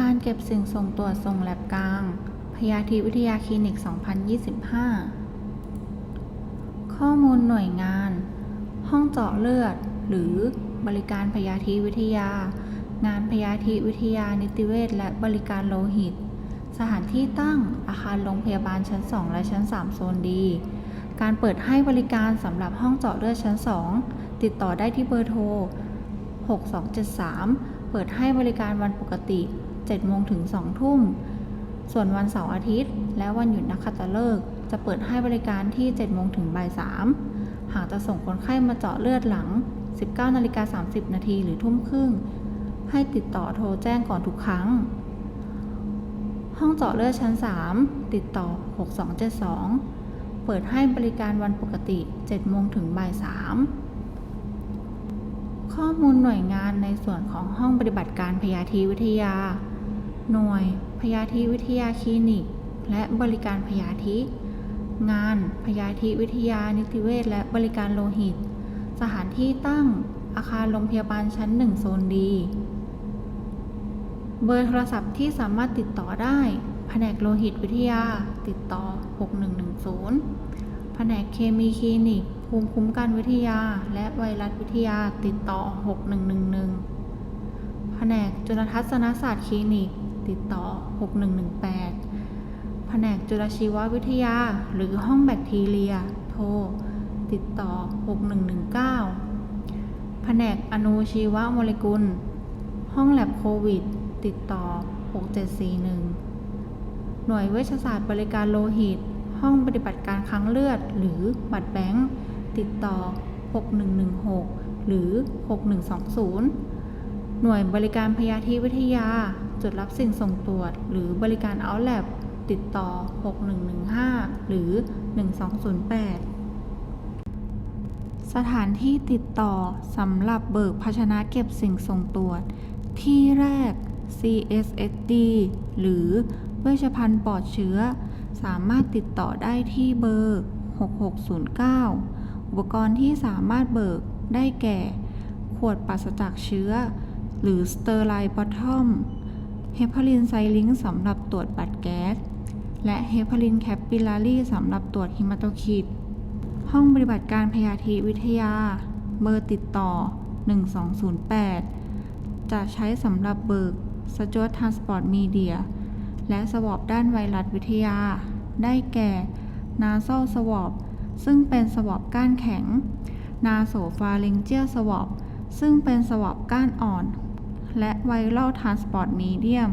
การเก็บสิ่งส่งตรวจส่งแลบกลาง พยาธิวิทยาคลินิก 2025 ข้อมูลหน่วยงาน ห้องเจาะเลือด หรือบริการพยาธิวิทยา งานพยาธิวิทยานิติเวชและบริการโลหิต สถานที่ตั้งอาคารโรงพยาบาลชั้น 2 และชั้น 3 โซนดี การเปิดให้บริการสำหรับห้องเจาะเลือดชั้น 2 ติดต่อได้ที่เบอร์โทร 6273 เปิดให้บริการวันปกติ 7โมงถึง2ทุ่ม ส่วนวันเสาร์อาทิตย์ และวันหยุดนักขัตฤกษ์จะเปิดให้บริการที่ 7 โมงถึงบ่าย 3 หากจะส่งคนไข้มาเจาะเลือดหลัง 19นาฬิกา30 นาทีหรือทุ่มครึ่ง ให้ติดต่อโทรแจ้งก่อนทุกครั้ง ห้องเจาะเลือดชั้น 3 ติดต่อ 6272 เปิดให้บริการวันปกติ 7 โมงถึงบ่าย 3 ข้อมูลหน่วยงานในส่วนของห้องปฏิบัติการพยาธิวิทยา หน่วย พยาธิวิทยาคลินิก และบริการพยาธิ งาน พยาธิวิทยานิติเวชและบริการโลหิต สถานที่ตั้ง อาคารโรงพยาบาลชั้น 1 โซนดีเบอร์โทรศัพท์ที่สามารถติดต่อได้ แผนกโลหิตวิทยา ติดต่อ 6110 แผนกเคมีคลินิก ภูมิคุ้มกันวิทยา และไวรัสวิทยา ติดต่อ 6111 แผนกจุลทรรศนศาสตร์คลินิก ติดต่อ 6118 แผนกจุลชีววิทยา หรือห้องแบคทีเรีย โทร ติดต่อ 6119 แผนกอนุชีวโมเลกุล ห้องแลบโควิด ติดต่อ 6741 หน่วยเวชศาสตร์บริการโลหิต ห้องปฏิบัติการครั้งเลือด หรือบัตรแบงค์ติดต่อ 6116 หรือ 6120 หน่วยบริการพยาธิวิทยา จุดรับสิ่งส่งตรวจ หรือบริการเอาแลบติดต่อ 6115 หรือ 1208 สถานที่ติดต่อสำหรับเบิกภาชนะเก็บสิ่งส่งตรวจ ที่แรก CSSD หรือเวชภัณฑ์ปลอดเชื้อ สามารถติดต่อได้ที่เบอร์ 6609 อุปกรณ์ที่สามารถเบิกได้แก่ ขวดปราศจากเชื้อ หรือ Sterile Bottom เฮปารินไซลิงสำหรับตรวจบัตรแก๊ส และเฮปารินแคปปิลารีสำหรับตรวจฮิมาโตคิด ห้องปฏิบัติการพยาธิวิทยา เบอร์ติดต่อ 1208 จะใช้สำหรับเบิกสจวตทรานสปอร์ตมีเดีย และสวอปด้านไวรัสวิทยา ได้แก่ นาโซสวอปซึ่งเป็นสวอปก้านแข็ง นาโซฟาริงเจียสวอปซึ่งเป็นสวอปก้านอ่อน และไวรัลทรานสปอร์ตมีเดียม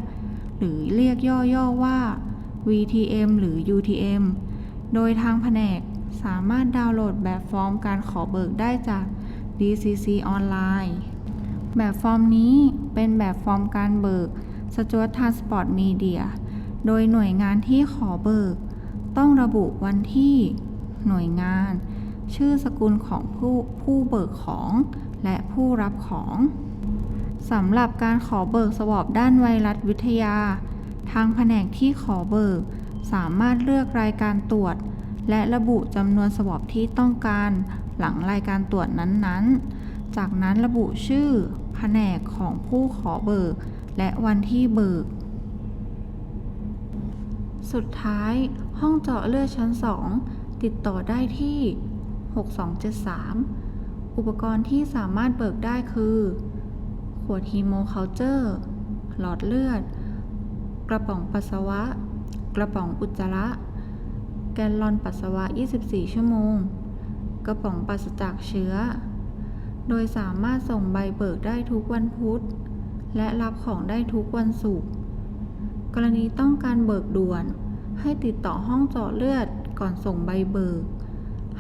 หรือเรียกย่อๆว่า VTM หรือ UTM โดยทางแผนกสามารถดาวน์โหลดแบบฟอร์มการขอเบิกได้จาก DCC ออนไลน์ แบบฟอร์มนี้เป็นแบบฟอร์มการเบิก s t u a r t Transport Media โดยหน่วยงานที่ขอเบิก ต้องระบุวันที่ หน่วยงาน ชื่อสกุลของผู้ผู้เบิกของ และผู้รับของ สำหรับการขอเบิกสวอปด้านไวรัสวิทยา ทางแผนกที่ขอเบิก สามารถเลือกรายการตรวจ และระบุจำนวนสวอปที่ต้องการ หลังรายการตรวจนั้นๆ จากนั้นระบุชื่อ แผนกของผู้ขอเบิก และวันที่เบิก สุดท้าย ห้องเจาะเลือดชั้น 2 ติดต่อได้ที่ 6273 อุปกรณ์ที่สามารถเบิกได้คือ วดฮีโมเคาเจอร์ หลอดเลือด กระป๋องปัสสาวะ กระป๋องอุจจาระ แกลลอนปัสสาวะ 24 ชั่วโมง กระป๋องปราศจากเชื้อ โดยสามารถส่งใบเบิกได้ทุกวันพุธ และรับของได้ทุกวันศุกร์ กรณีต้องการเบิกด่วน ให้ติดต่อห้องเจาะเลือดก่อนส่งใบเบิก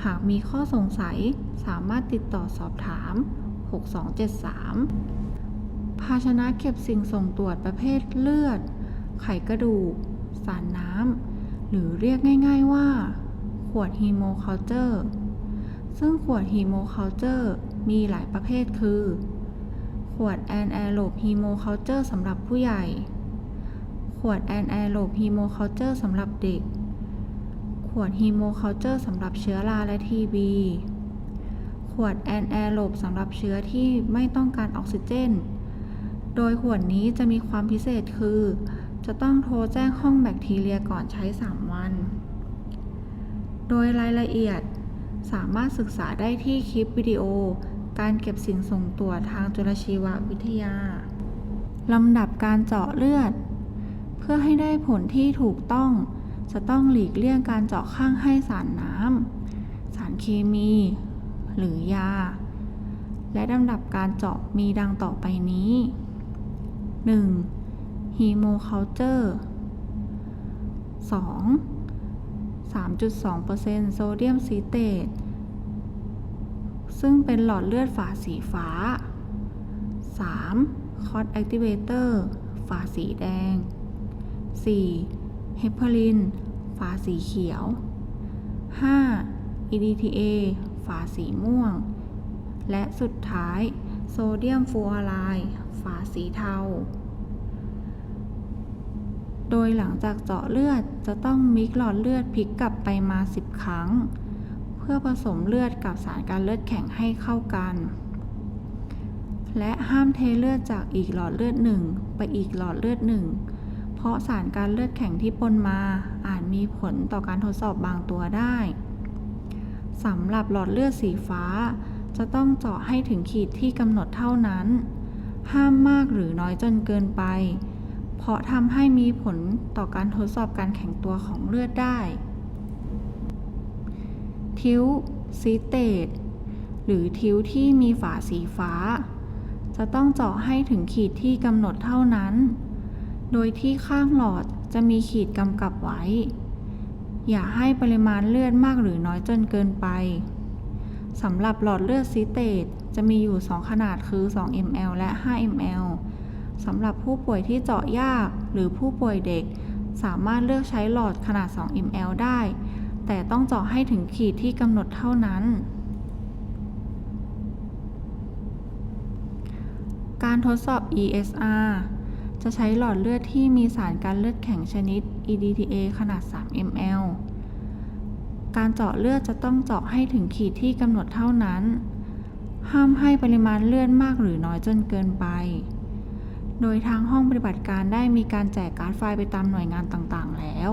หากมีข้อสงสัยสามารถติดต่อสอบถาม 6273 ภาชนะเก็บสิ่งส่งตรวจประเภทเลือด ไขกระดูก สารน้ำ หรือเรียกง่ายๆว่า ขวดฮีโมคาเจอร์ ซึ่งขวดฮีโมคาเจอร์มีหลายประเภทคือ ขวดแอนแอโรบฮีโมคาเจอร์สำหรับผู้ใหญ่ ขวดแอนแอโรบฮีโมคาเจอร์สำหรับเด็ก ขวดฮีโมคาเจอร์สำหรับเชื้อราและทีบีขวดแอนแอโรบสำหรับเชื้อที่ไม่ต้องการออกซิเจน โดยขวดนี้จะมีความพิเศษคือ จะต้องโทรแจ้งห้องแบคทีเรียก่อนใช้ 3 วัน โดยรายละเอียดสามารถศึกษาได้ที่คลิปวิดีโอ การเก็บสิ่งส่งตรวจทางจุลชีววิทยา ลำดับการเจาะเลือด เพื่อให้ได้ผลที่ถูกต้อง จะต้องหลีกเลี่ยงการเจาะข้างให้สารน้ำ สารเคมี หรือยา และลำดับการเจาะมีดังต่อไปนี้ 1. ฮีโมเคาเจอร์ 2. 3.2%โซเดียมซีเตตซึ่งเป็นหลอดเลือดฝาสีฟ้า 3. คอ t แอคทิเวเตอร์ฝาสีแดง 4. เฮปารินฝาสีเขียว 5. EDTA ฝาสีม่วง และสุดท้าย โซเดียมฟูออไรด์ ฝาสีเทา โดยหลังจากเจาะเลือดจะต้องมิกหลอดเลือดพลิกกลับไปมา 10 ครั้ง เพื่อผสมเลือดกับสารการเลือดแข็งให้เข้ากัน และห้ามเทเลือดจากอีกหลอดเลือดหนึ่งไปอีกหลอดเลือดหนึ่งเพราะสารการเลือดแข็งที่ปนมาอาจมีผลต่อการทดสอบบางตัวได้สำหรับหลอดเลือดสีฟ้า จะต้องเจาะให้ถึงขีดที่กำหนดเท่านั้น ห้ามมากหรือน้อยจนเกินไป เพราะทำให้มีผลต่อการทดสอบการแข็งตัวของเลือดได้ ทิ้วซีเตตหรือทิ้วที่มีฝาสีฟ้า จะต้องเจาะให้ถึงขีดที่กำหนดเท่านั้น โดยที่ข้างหลอดจะมีขีดกำกับไว้ อย่าให้ปริมาณเลือดมากหรือน้อยจนเกินไปสำหรับหลอดเลือดซีเตต จะมีอยู่ 2 ขนาดคือ 2 ml และ 5 ml สำหรับผู้ป่วยที่เจาะยากหรือผู้ป่วยเด็ก สามารถเลือกใช้หลอดขนาด 2 ml ได้ แต่ต้องเจาะให้ถึงขีดที่กำหนดเท่านั้น การทดสอบ ESR จะใช้หลอดเลือดที่มีสารการเลือดแข็งชนิด EDTA ขนาด 3 ml การเจาะเลือดจะต้องเจาะให้ถึงขีดที่กำหนดเท่านั้น ห้ามให้ปริมาณเลือดมากหรือน้อยจนเกินไป โดยทางห้องปฏิบัติการได้มีการแจกการ์ดไฟล์ไปตามหน่วยงานต่างๆ แล้ว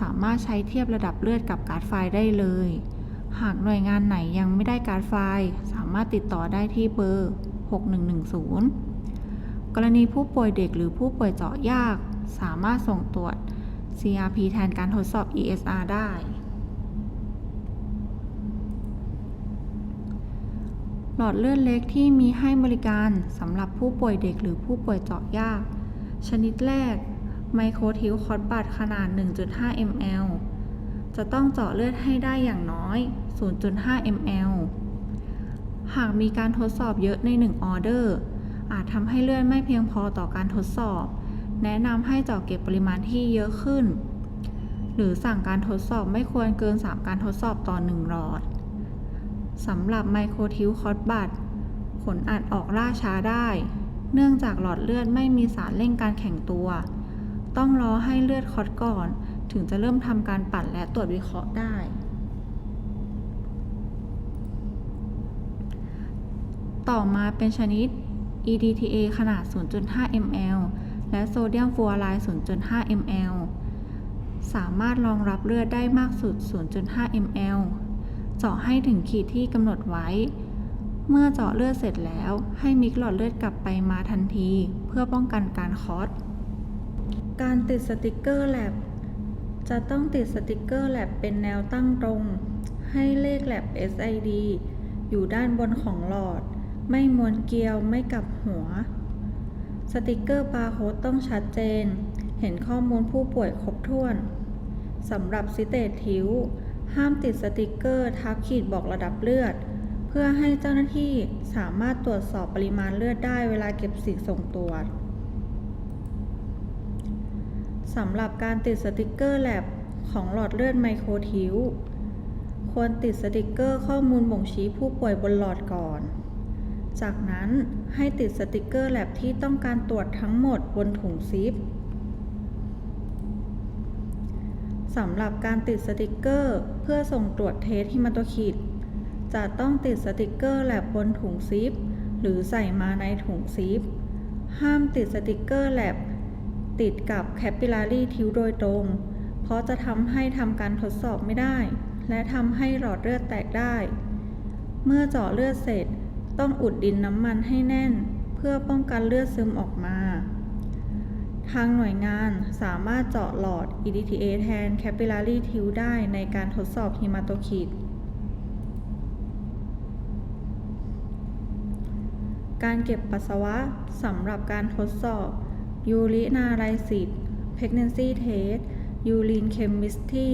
สามารถใช้เทียบระดับเลือดกับการ์ดไฟล์ได้เลย หากหน่วยงานไหนยังไม่ได้การ์ดไฟล์ สามารถติดต่อได้ที่เบอร์ 6110 กรณีผู้ป่วยเด็กหรือผู้ป่วยเจาะยาก สามารถส่งตรวจ CRP แทนการทดสอบ ESR ได้ หลอดเลือดเล็กที่มีให้บริการสำหรับผู้ป่วยเด็กหรือผู้ป่วยเจาะยาก ชนิดแรก ไมโครทิวคอร์ดบัตขนาด 1.5 ml จะต้องเจาะเลือดให้ได้อย่างน้อย 0.5 ml หากมีการทดสอบเยอะใน 1 ออเดอร์ อาจทำให้เลือดไม่เพียงพอต่อการทดสอบ แนะนำให้เจาะเก็บปริมาณที่เยอะขึ้น หรือสั่งการทดสอบไม่ควรเกิน 3 การทดสอบต่อ 1 หลอด สำหรับไมโครทิวคอร์ดบัตผลอาจออกล่าช้าได้ เนื่องจากหลอดเลือดไม่มีสารเร่งการแข็งตัว ต้องรอให้เลือดคอร์ดก่อน ถึงจะเริ่มทำการปั่นและตรวจวิเคราะห์ได้ ต่อมาเป็นชนิด EDTA ขนาด 0.5 ml และโซเดียมฟลูออไรด์ 0.5 ml สามารถรองรับเลือดได้มากสุด 0.5 ml เจาะให้ถึงขีดที่กำหนดไว้ เมื่อเจาะเลือดเสร็จแล้ว ให้มิกหลอดเลือดกลับไปมาทันที เพื่อป้องกันการคอสการติดสติกเกอร์แลบจะต้องติดสติกเกอร์แลบเป็นแนวตั้งตรง ให้เลขแลบ SID อยู่ด้านบนของหลอด ไม่ม้วนเกลียวไม่กลับหัว สติกเกอร์บาร์โค้ดต้องชัดเจน เห็นข้อมูลผู้ป่วยครบถ้วนสำหรับซิเตตทิว ห้ามติดสติกเกอร์ทับขีดบอกระดับเลือด เพื่อให้เจ้าหน้าที่สามารถตรวจสอบปริมาณเลือดได้เวลาเก็บสิ่งส่งตรวจสำหรับการติดสติกเกอร์แลบของหลอดเลือดไมโครทิวควรติดสติกเกอร์ข้อมูลบ่งชี้ผู้ป่วยบนหลอดก่อน จากนั้นให้ติดสติกเกอร์แลบที่ต้องการตรวจทั้งหมดบนถุงซิป สำหรับการติดสติกเกอร์ เพื่อส่งตรวจเทสฮิมาโตคิดจะต้องติดสติกเกอร์แลบบนถุงซิป หรือใส่มาในถุงซิป ห้ามติดสติกเกอร์แลบติดกับ Capillary Tube โดยตรง เพราะจะทำให้ทำการทดสอบไม่ได้ และทำให้หลอดเลือดแตกได้ เมื่อเจาะเลือดเสร็จ ต้องอุดดินน้ำมันให้แน่น เพื่อป้องกันเลือดซึมออกมา ทางหน่วยงานสามารถเจาะหลอด EDTA แทน Capillary Tube ได้ในการทดสอบฮิมาโตคิด การเก็บปัสสาวะสำหรับการทดสอบยูรินาไลซิส pregnancy test ยูรีนเคมิสตี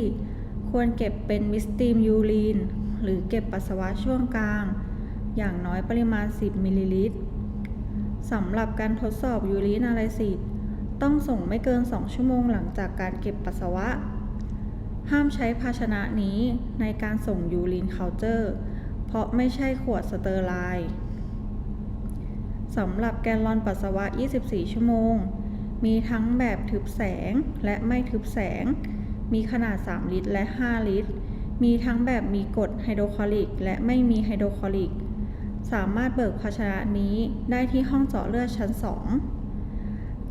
ควรเก็บเป็นมิสตีมยูรีนหรือเก็บปัสสาวะช่วงกลาง อย่างน้อยปริมาณ 10 มิลลิลิตรสำหรับการทดสอบยูรินาไลซิส ต้องส่งไม่เกิน 2 ชั่วโมงหลังจากการเก็บปัสสาวะ ห้ามใช้ภาชนะนี้ในการส่งยูรีนเคาน์เตอร์ เพราะไม่ใช่ขวดสเตอร์ไลน์สำหรับแกลลอนปัสสาวะ 24 ชั่วโมง มีทั้งแบบทึบแสงและไม่ทึบแสง มีขนาด 3 ลิตรและ 5 ลิตร มีทั้งแบบมีกรดไฮโดรคลอริก และไม่มีไฮโดรคลอริก สามารถเบิกภาชนะนี้ได้ที่ห้องเจาะเลือดชั้น 2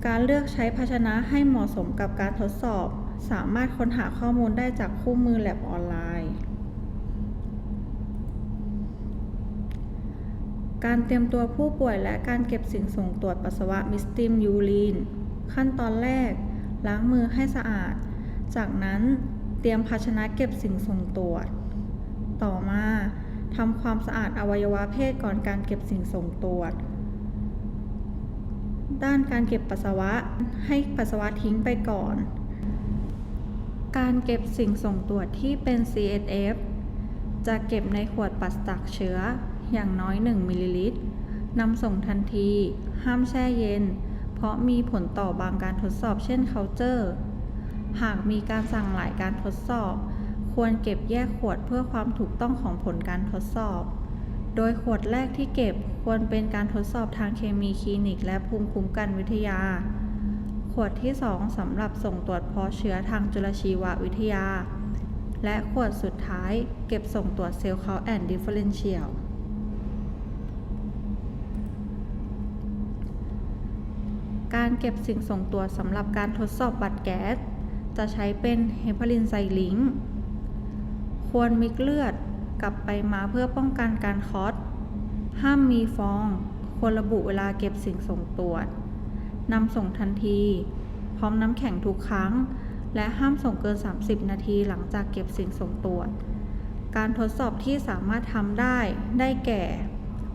การเลือกใช้ภาชนะให้เหมาะสมกับการทดสอบ สามารถค้นหาข้อมูลได้จากคู่มือแลบออนไลน์ การเตรียมตัวผู้ป่วยและการเก็บสิ่งส่งตรวจปัสสาวะมิสติมยูรีน ขั้นตอนแรก ล้างมือให้สะอาด จากนั้นเตรียมภาชนะเก็บสิ่งส่งตรวจ ต่อมาทำความสะอาดอวัยวะเพศก่อนการเก็บสิ่งส่งตรวจ ด้านการเก็บปัสสาวะ ให้ปัสสาวะทิ้งไปก่อน การเก็บสิ่งส่งตรวจที่เป็น CSF จะเก็บในขวดปัสตักเชื้ออย่างน้อย 1 มิลลิลิตรนำส่งทันที ห้ามแช่เย็น เพราะมีผลต่อบางการทดสอบเช่น culture หากมีการสั่งหลายการทดสอบ ควรเก็บแยกขวดเพื่อความถูกต้องของผลการทดสอบ โดยขวดแรกที่เก็บควรเป็นการทดสอบทางเคมีคลินิก และภูมิคุ้มกันวิทยา ขวดที่ 2สำหรับส่งตรวจเพาะเชื้อทางจุลชีววิทยา และขวดสุดท้ายเก็บส่งตรวจเซลล์เคาแอนดิฟเฟอเรนเชียลการเก็บสิ่งส่งตรวจสำหรับการทดสอบบัตรแก๊ส จะใช้เป็นเฮปารินไซลิงค์ควรมิกเลือด กลับไปมาเพื่อป้องกันการคอตห้ามมีฟอง ควรระบุเวลาเก็บสิ่งส่งตรวจนำส่งทันที พร้อมน้ำแข็งทุกครั้ง และห้ามส่งเกิน 30 นาทีหลังจากเก็บสิ่งส่งตรวจ การทดสอบที่สามารถทำได้ ได้แก่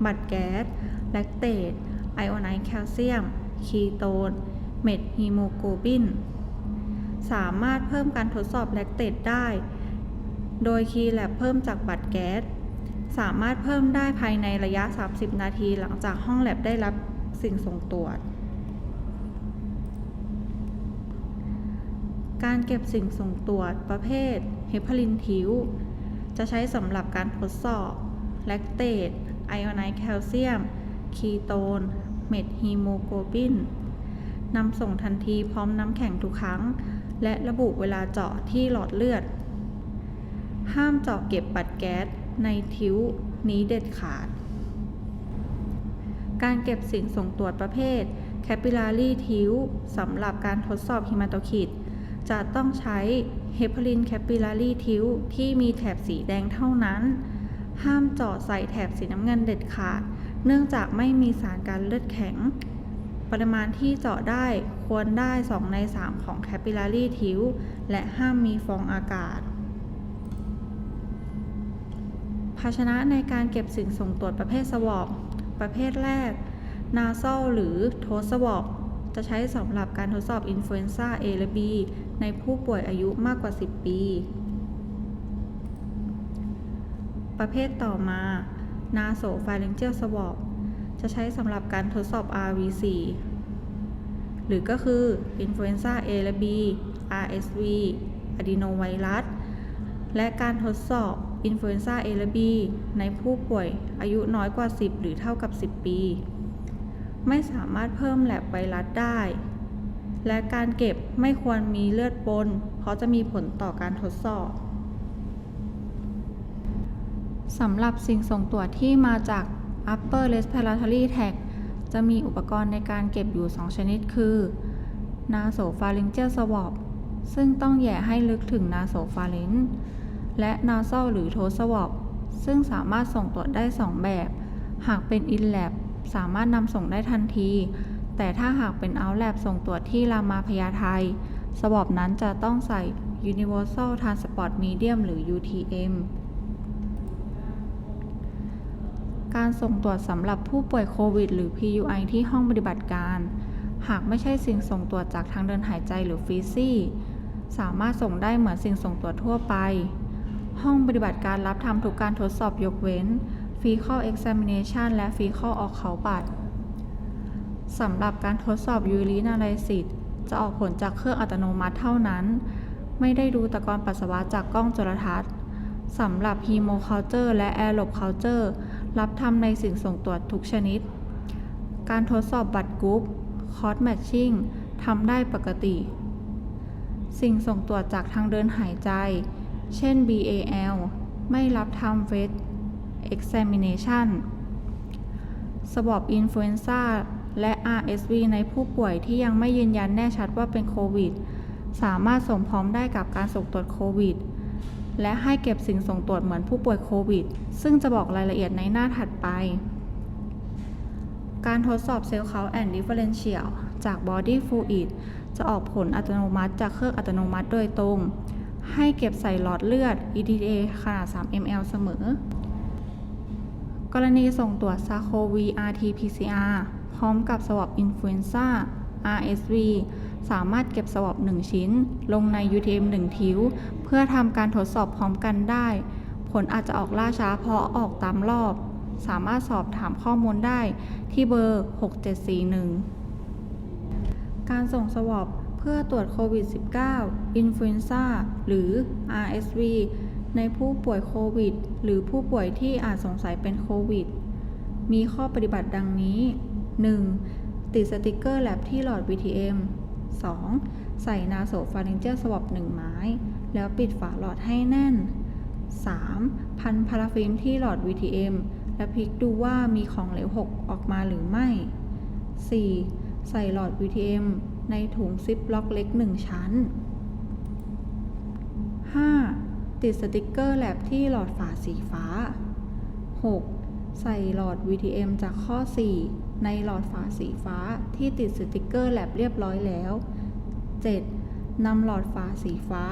บัตรแก๊ส แลคเตต ไอโอไนแคลเซียม คีโตน เม็ดฮีโมโกลบิน สามารถเพิ่มการทดสอบแลคเตตได้ โดยคีย์แลบเพิ่มจากบัตรแก๊ส สามารถเพิ่มได้ภายในระยะ 30 นาทีหลังจากห้องแลบได้รับสิ่งส่งตรวจ การเก็บสิ่งส่งตรวจประเภทเฮปารินทิวจะใช้สำหรับการทดสอบแลคเตตไอโอนไนแคลเซียม คีโตน เม็ดฮีโมโกลบินนำส่งทันทีพร้อมน้ำแข็งทุกครั้ง และระบุเวลาเจาะที่หลอดเลือด ห้ามเจาะเก็บบัตรแก๊สในทิ้วนี้เด็ดขาด การเก็บสิ่งส่งตรวจประเภท Capillary t u b e สำหรับการทดสอบฮิมาโตคิด จะต้องใช้เฮปาริน Capillary t u b e ที่มีแถบสีแดงเท่านั้น ห้ามเจาะใส่แถบสีน้ำเงินเด็ดขาด เนื่องจากไม่มีสารการเลือดแข็ง ปริมาณที่เจาะได้ควรได้ 2 ใน 3 ของ Capillary t u b e และห้ามมีฟองอากาศ ภาชนะในการเก็บสิ่งส่งตรวจประเภทสวอปประเภทแรกนาซ a ลหรือโทสวอปจะใช้สำหรับการทดสอบอินฟลูเอนซ่า A และ B ในผู้ป่วยอายุมากกว่า 10 ปี ประเภทต่อมานาโสฟ a เ y นเจ a สวอปจะใช้สำหรับการทดสอบ RVC หรือก็คืออินฟลูเอนซ่า A และ B RSV อะดีโนไวรัส และการทดสอบ อินฟลูเอนซ่า A และ B ในผู้ป่วยอายุน้อยกว่า 10 หรือเท่ากับ 10 ปี ไม่สามารถเพิ่มแลบไวรัสได้ และการเก็บไม่ควรมีเลือดปน เพราะจะมีผลต่อการทดสอบสำหรับสิ่งส่งตรวจที่มาจาก upper respiratory tract จะมีอุปกรณ์ในการเก็บอยู่ 2 ชนิดคือ Nasopharyngeal Swab ซึ่งต้องแหย่ให้ลึกถึง Nasopharynx และ Nasal หรือ Throat Swab ซึ่งสามารถส่งตรวจได้ 2 แบบ หากเป็น in-lab สามารถนำส่งได้ทันที แต่ถ้าหากเป็น out-lab ส่งตรวจที่รามาพญาไทสวอปนั้นจะต้องใส่ Universal Transport Medium หรือ UTM การส่งตรวจสำหรับผู้ป่วยโควิด หรือ PUI ที่ห้องปฏิบัติการ หากไม่ใช่สิ่งส่งตรวจจากทางเดินหายใจหรือฟีซี่ สามารถส่งได้เหมือนสิ่งส่งตรวจทั่วไป ห้องปฏิบัติการรับทำทุกการทดสอบยกเว้น Fecal Examination และ Fecal Occult บัตรสำหรับการทดสอบ Urine Analysis จะออกผลจากเครื่องอัตโนมัติเท่านั้น ไม่ได้ดูตะกอนปัสสาวะจากกล้องจุลทรรศน์สำหรับ Hemoculture และ Aerob Culture รับทำในสิ่งส่งตรวจทุกชนิด การทดสอบบัตรกรุ๊ป Cross Matching ทำได้ปกติ สิ่งส่งตรวจจากทางเดินหายใจ เช่น BAL ไม่รับทำ Vet Examination สวอปอินฟลูเอนซ่าและ RSV ในผู้ป่วยที่ยังไม่ยืนยันแน่ชัดว่าเป็นโควิด สามารถส่งพร้อมได้กับการส่งตรวจโควิด และให้เก็บสิ่งส่งตรวจเหมือนผู้ป่วยโควิด ซึ่งจะบอกรายละเอียดในหน้าถัดไป การทดสอบเซลล์เขาแอนด์ดิเฟ r เรนเชียลจาก Body Fluid จะออกผลอัตโนมัติจากเครื่องอัตโนมัติโดยตรง ให้เก็บใส่หลอดเลือด EDTA ขนาด 3 ml เสมอ กรณีส่งตรวจซาโควี RT-PCR พร้อมกับสวอปอินฟลูเอนซ่า RSV สามารถเก็บสวอป1ชิ้น ลงใน UTM 1 ทิ้ว เพื่อทำการทดสอบพร้อมกันได้ ผลอาจจะออกล่าช้าเพราะออกตามรอบ สามารถสอบถามข้อมูลได้ที่เบอร์ 6741 การส่งสวอป พื่อตรวจโควิด -19 อินฟลูเอนซ่าหรือ RSV ในผู้ป่วยโควิด หรือผู้ป่วยที่อาจสงสัยเป็นโควิด มีข้อปฏิบัติดังนี้ 1. ติดสติกเกอร์แลบที่หลอด VTM 2. ใส่นาโสฟาริงเจลสวอป1ไม้ แล้วปิดฝาหลอดให้แน่น 3. พันพาราฟิล์มที่หลอด VTM และพลิกดูว่ามีของเหลวหกออกมาหรือไม่ 4. ใส่หลอด VTM ในถุงซิปล็อกเล็ก 1 ชั้น 5. ติดสติกเกอร์แลบที่หลอดฝาสีฟ้า 6. ใส่หลอด VTM จากข้อ 4 ในหลอดฝาสีฟ้าที่ติดสติกเกอร์แลบเรียบร้อยแล้ว 7. นำหลอดฝาสีฟ้า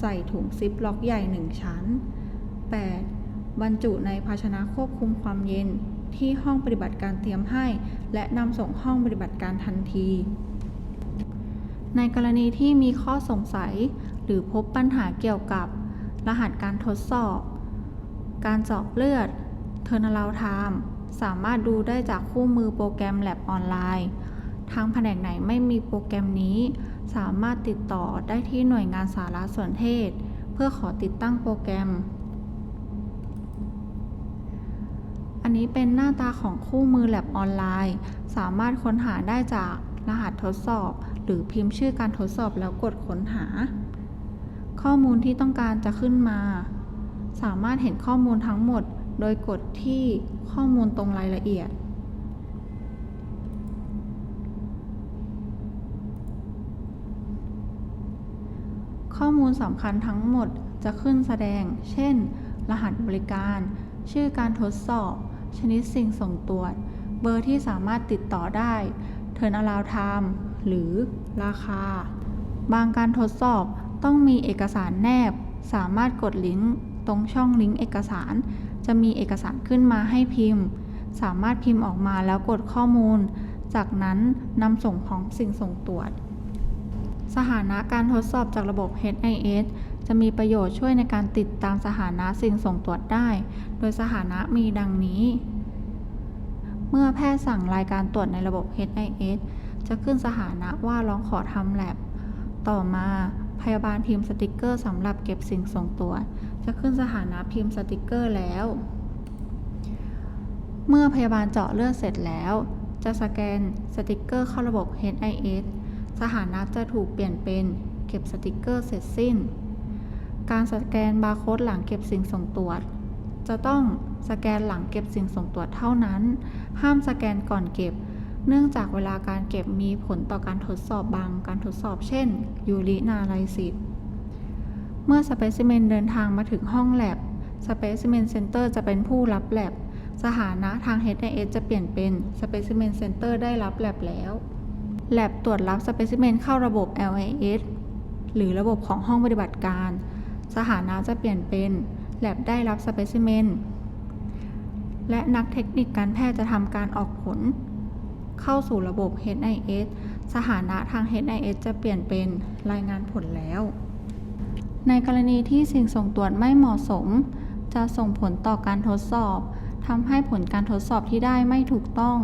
ใส่ถุงซิปล็อกใหญ่ 1 ชั้น 8. บรรจุในภาชนะควบคุมความเย็นที่ห้องปฏิบัติการเตรียมให้ และนำส่งห้องปฏิบัติการทันที ในกรณีที่มีข้อสงสัย หรือพบปัญหาเกี่ยวกับ รหัสการทดสอบ การเจาะเลือด Turnaround Time สามารถดูได้จากคู่มือโปรแกรม Lab ออนไลน์ ทางแผนกไหนไม่มีโปรแกรมนี้ สามารถติดต่อได้ที่หน่วยงานสารสนเทศ เพื่อขอติดตั้งโปรแกรม อันนี้เป็นหน้าตาของคู่มือ Lab ออนไลน์ สามารถค้นหาได้จากรหัสทดสอบ หรือพิมพ์ชื่อการทดสอบแล้วกดค้นหา ข้อมูลที่ต้องการจะขึ้นมา สามารถเห็นข้อมูลทั้งหมด โดยกดที่ข้อมูลตรงรายละเอียด ข้อมูลสำคัญทั้งหมดจะขึ้นแสดง เช่น รหัสบริการ ชื่อการทดสอบ ชนิดสิ่งส่งตรวจ เบอร์ที่สามารถติดต่อได้ Turnaround Time หรือราคา บางการทดสอบต้องมีเอกสารแนบ สามารถกดลิงก์ตรงช่องลิงก์เอกสาร จะมีเอกสารขึ้นมาให้พิมพ์ สามารถพิมพ์ออกมาแล้วกดข้อมูล จากนั้นนำส่งของสิ่งส่งตรวจ สถานะการทดสอบจากระบบ HIS จะมีประโยชน์ช่วยในการติดตามสถานะสิ่งส่งตรวจได้ โดยสถานะมีดังนี้ เมื่อแพทย์สั่งรายการตรวจในระบบ HIS จะขึ้นสถานะว่าร้องขอทำแลบ ต่อมาพยาบาลพิมพ์สติกเกอร์สำหรับเก็บสิ่งส่งตรวจจะขึ้นสถานะพิมพ์สติกเกอร์แล้ว เมื่อพยาบาลเจาะเลือดเสร็จแล้ว จะสแกนสติกเกอร์เข้าระบบ HIS สถานะจะถูกเปลี่ยนเป็นเก็บสติกเกอร์เสร็จสิ้น การสแกนบาร์โค้ดหลังเก็บสิ่งส่งตรวจ จะต้องสแกนหลังเก็บสิ่งส่งตรวจเท่านั้น ห้ามสแกนก่อนเก็บ เนื่องจากเวลาการเก็บมีผลต่อการทดสอบบางการทดสอบเช่น ยูรินาไลซิสเมื่อสเปซิเมนเดินทางมาถึงห้องแลบสเปซิเมนเซ็นเตอร์จะเป็นผู้รับแลบสถานะทาง HIS จะเปลี่ยนเป็นสเปซิเมนเซ็นเตอร์ได้รับแลบแล้วแลบตรวจรับสเปซิเมนเข้าระบบ LIS หรือระบบของห้องปฏิบัติการ สถานะจะเปลี่ยนเป็นแลบได้รับสเปซิเมนและนักเทคนิคการแพทย์จะทำการออกผล เข้าสู่ระบบ HIS สถานะทาง HIS จะเปลี่ยนเป็นรายงานผลแล้ว ในกรณีที่สิ่งส่งตรวจไม่เหมาะสม จะส่งผลต่อการทดสอบทำให้ผลการทดสอบที่ได้ไม่ถูกต้อง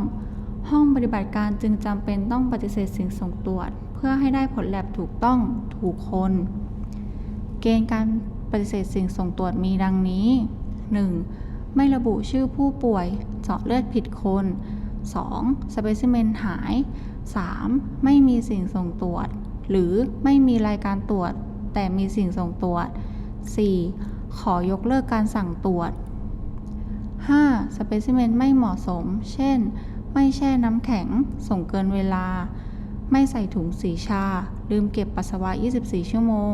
ห้องปฏิบัติการจึงจำเป็นต้องปฏิเสธสิ่งส่งตรวจ เพื่อให้ได้ผลแลบถูกต้องถูกคน เกณฑ์การปฏิเสธสิ่งส่งตรวจมีดังนี้ 1. ไม่ระบุชื่อผู้ป่วย เจาะเลือดผิดคน 2. สเปซิเมนหาย 3. ไม่มีสิ่งส่งตรวจ หรือไม่มีรายการตรวจ แต่มีสิ่งส่งตรวจ 4. ขอยกเลิกการสั่งตรวจ 5. สเปซิเมนไม่เหมาะสม เช่น ไม่แช่น้ำแข็ง ส่งเกินเวลา ไม่ใส่ถุงสีชา ลืมเก็บปัสสาวะ 24 ชั่วโมง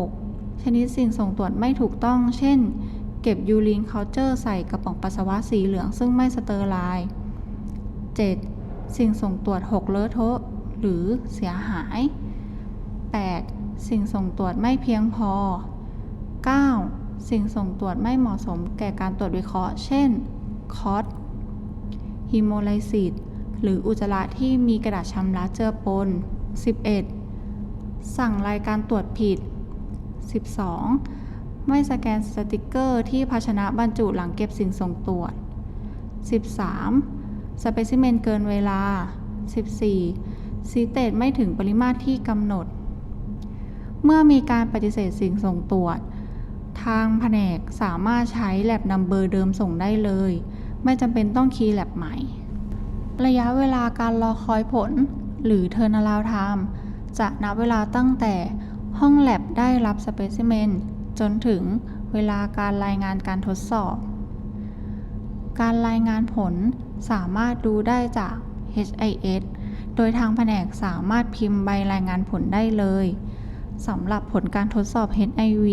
6. ชนิดสิ่งส่งตรวจไม่ถูกต้อง เช่น เก็บยูรินเคาเจอร์ใส่กระป๋องปัสสาวะสีเหลืองซึ่งไม่สเตอร์ไลน์ 7. สิ่งส่งตรวจหกเลอะเทอะ หรือเสียหาย 8. สิ่งส่งตรวจไม่เพียงพอ 9. สิ่งส่งตรวจไม่เหมาะสมแก่การตรวจวิเคราะห์ เช่น คอสฮิโมไลซิสหรืออุจจาระที่มีกระดาษชำระเจือปน 11. สั่งรายการตรวจผิด 12. ไม่สแกนสติกเกอร์ที่ภาชนะบรรจุหลังเก็บสิ่งส่งตรวจ 13. สเปซิเมนเกินเวลา 14. ซีเตตไม่ถึงปริมาตรที่กำหนด เมื่อมีการปฏิเสธสิ่งส่งตรวจ ทางแผนกสามารถใช้แลบนัมเบอร์เดิมส่งได้เลย ไม่จำเป็นต้องคีย์แลบใหม่ ระยะเวลาการรอคอยผล หรือ turnaround time จะนับเวลาตั้งแต่ห้องแลบได้รับสเปซิเมน จนถึงเวลาการรายงานการทดสอบ การรายงานผลสามารถดูได้จาก HIS โดยทางแผนกสามารถพิมพ์ใบรายงานผลได้เลยสำหรับผลการทดสอบ HIV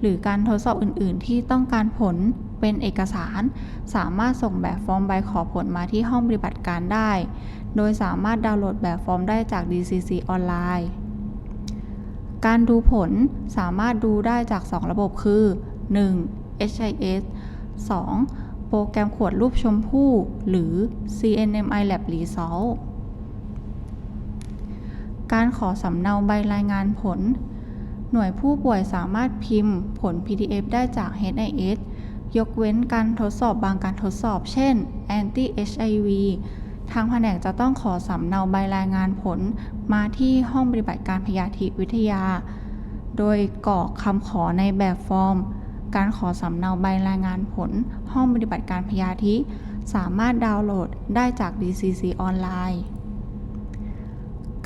หรือการทดสอบอื่น ๆ ที่ต้องการผลเป็นเอกสาร สามารถส่งแบบฟอร์มใบขอผลมาที่ห้องปฏิบัติการได้ โดยสามารถดาวน์โหลดแบบฟอร์มได้จาก DCC ออนไลน์ การดูผลสามารถดูได้จาก 2 ระบบคือ 1. HIS 2. โปรแกรมขวดรูปชมพู่หรือ CNMI Lab Result การขอสำเนาใบรายงานผล หน่วยผู้ป่วยสามารถพิมพ์ผล PDF ได้จาก HIS ยกเว้นการทดสอบบางการทดสอบ เช่น Anti HIV ทางแผนกจะต้องขอสำเนาใบรายงานผลมาที่ห้องปฏิบัติการพยาธิวิทยา โดยกรอกคำขอในแบบฟอร์ม การขอสำเนาใบรายงานผล ห้องปฏิบัติการพยาธิ สามารถดาวน์โหลดได้จาก DCC ออนไลน์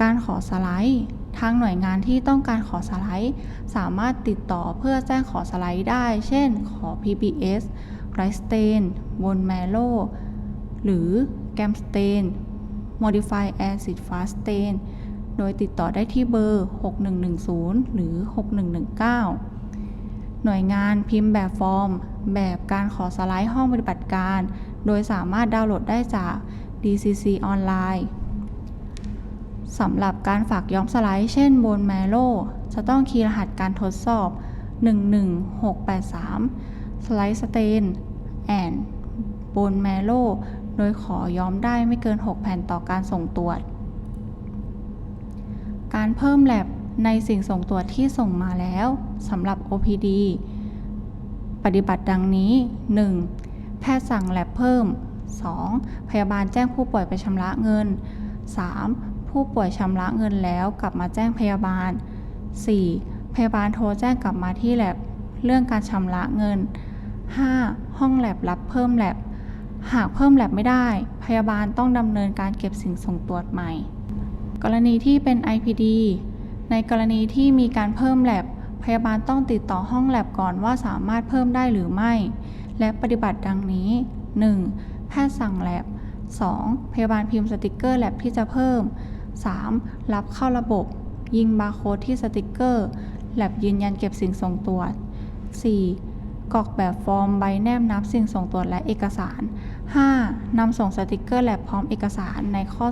การขอสไลด์ทางหน่วยงานที่ต้องการขอสไลด์ สามารถติดต่อเพื่อแจ้งขอสไลด์ได้ เช่น ขอ PBS ไรสเตนบนแมโล หรือ แกมสเตน Modify Acid Fast Stain โดยติดต่อได้ที่เบอร์ 6110 หรือ 6119 หน่วยงานพิมพ์แบบฟอร์ม แบบการขอสไลด์ห้องปฏิบัติการ โดยสามารถดาวน์โหลดได้จาก DCC ออนไลน์สำหรับการฝากย้อมสไลด์ เช่นบนแมโลจะต้องคีย์รหัสการทดสอบ 11683 สไลด์สเตนแอนบนแมโล โดยขอย้อมได้ไม่เกิน 6 แผ่นต่อการส่งตรวจ การเพิ่มแลบในสิ่งส่งตรวจที่ส่งมาแล้วสำหรับ OPD ปฏิบัติดังนี้ 1. แพทย์สั่งแลบเพิ่ม 2. พยาบาลแจ้งผู้ป่วยไปชำระเงิน 3. ผู้ป่วยชำระเงินแล้วกลับมาแจ้งพยาบาล 4. พยาบาลโทรแจ้งกลับมาที่แลบเรื่องการชำระเงิน 5. ห้องแลบรับเพิ่มแลบ หากเพิ่มแลบไม่ได้ พยาบาลต้องดำเนินการเก็บสิ่งส่งตรวจใหม่ กรณีที่เป็น IPD ในกรณีที่มีการเพิ่มแลบพยาบาลต้องติดต่อห้องแลบก่อนว่าสามารถเพิ่มได้หรือไม่ และปฏิบัติดังนี้ 1. แพทย์สั่งแลบ 2. พยาบาลพิมพ์สติกเกอร์แลบที่จะเพิ่ม 3. รับเข้าระบบ ยิงบาร์โค้ดที่สติกเกอร์แลบยืนยันเก็บสิ่งส่งตรวจ 4. กรอกแบบฟอร์มใบแนบนับสิ่งส่งตรวจและเอกสาร 5. นำส่งสติกเกอร์แลบพร้อมเอกสารในข้อ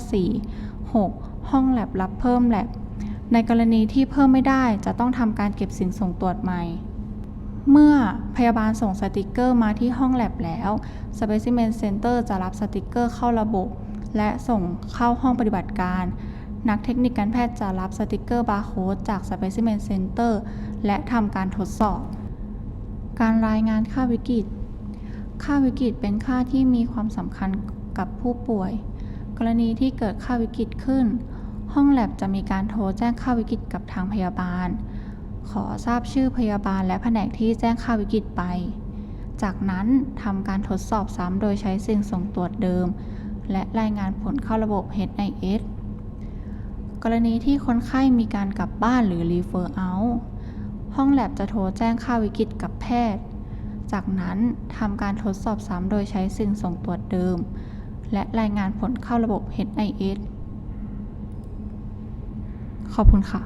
4 6. ห้องแลบรับเพิ่มแลบในกรณีที่เพิ่มไม่ได้จะต้องทำการเก็บสิ่งส่งตรวจใหม่ เมื่อพยาบาลส่งสติกเกอร์มาที่ห้องแลบแล้ว Specimen Center จะรับสติกเกอร์เข้าระบบ และส่งเข้าห้องปฏิบัติการ นักเทคนิคการแพทย์จะรับสติกเกอร์บาร์โค้ดจาก Specimen Center และทำการทดสอบ การรายงานค่าวิกฤต ค่าวิกฤตเป็นค่าที่มีความสำคัญกับผู้ป่วย กรณีที่เกิดค่าวิกฤตขึ้น ห้องแลบจะมีการโทรแจ้งค่าวิกฤตกับทางพยาบาล ขอทราบชื่อพยาบาลและแผนกที่แจ้งค่าวิกฤตไป จากนั้นทำการทดสอบซ้ำโดยใช้สิ่งส่งตรวจเดิม และรายงานผลเข้าระบบ HIS กรณีที่คนไข้มีการกลับบ้านหรือ refer out ห้องแลบจะโทรแจ้งค่าวิกฤตกับแพทย์ จากนั้นทำการทดสอบซ้ำโดยใช้สิ่งส่งตรวจเดิม และรายงานผลเข้าระบบ HIS ขอบคุณค่ะ